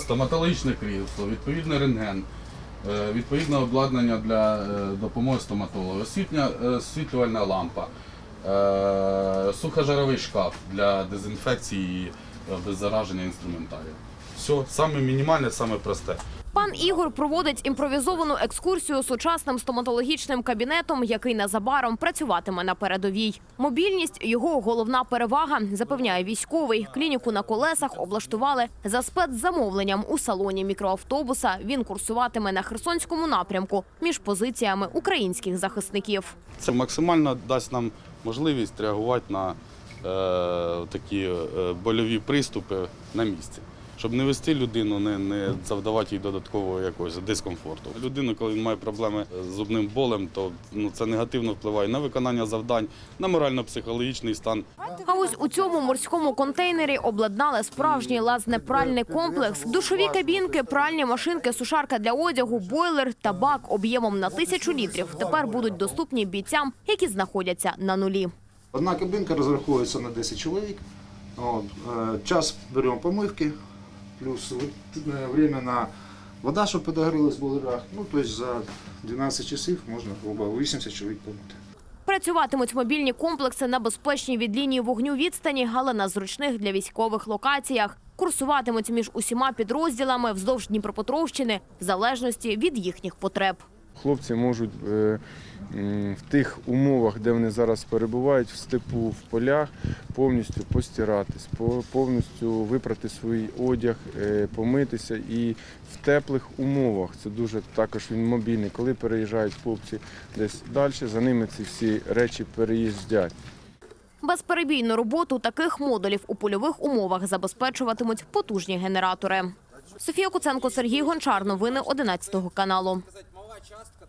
Стоматологічне крісло, відповідний рентген, е, відповідне обладнання для е, допомоги стоматолога, освітня е, освітлювальна лампа, сухожаровий шкаф для дезінфекції і беззараження інструментарію. Все, саме мінімальне, саме просте. Пан Ігор проводить імпровізовану екскурсію сучасним стоматологічним кабінетом, який незабаром працюватиме на передовій. Мобільність його головна перевага, запевняє військовий. Клініку на колесах облаштували за спецзамовленням у салоні мікроавтобуса. Він курсуватиме на Херсонському напрямку між позиціями українських захисників. Це максимально дасть нам можливість реагувати на е, такі е, больові приступи на місці. Щоб не вести людину, не, не завдавати їй додаткового якогось дискомфорту. Людина, коли має проблеми з зубним болем, то ну, це негативно впливає на виконання завдань, на морально-психологічний стан. А ось у цьому морському контейнері обладнали справжній лазнепральний комплекс, душові кабінки, пральні машинки, сушарка для одягу, бойлер та бак об'ємом на тисячу літрів. Тепер будуть доступні бійцям, які знаходяться на нулі. Одна кабинка розраховується на 10 чоловік. От, е, час беремо помивки, плюс е, время на вода, щоб подогрілась в бойлерах. Ну, тобто за 12 часів можна грубо 80 чоловік помити. Працюватимуть мобільні комплекси на безпечній від лінії вогню відстані, але на зручних для військових локаціях. Курсуватимуть між усіма підрозділами вздовж Дніпропетровщини в залежності від їхніх потреб. Хлопці можуть е, в тих умовах, де вони зараз перебувають, в степу, в полях, повністю постиратись, по- повністю випрати свій одяг, е, помитися і в теплих умовах. Це дуже також він мобільний. Коли переїжджають хлопці десь далі, за ними ці всі речі переїздять. Безперебійну роботу таких модулів у польових умовах забезпечуватимуть потужні генератори. Софія Куценко, Сергій Гончар. Новини 11 каналу. Сказать, частка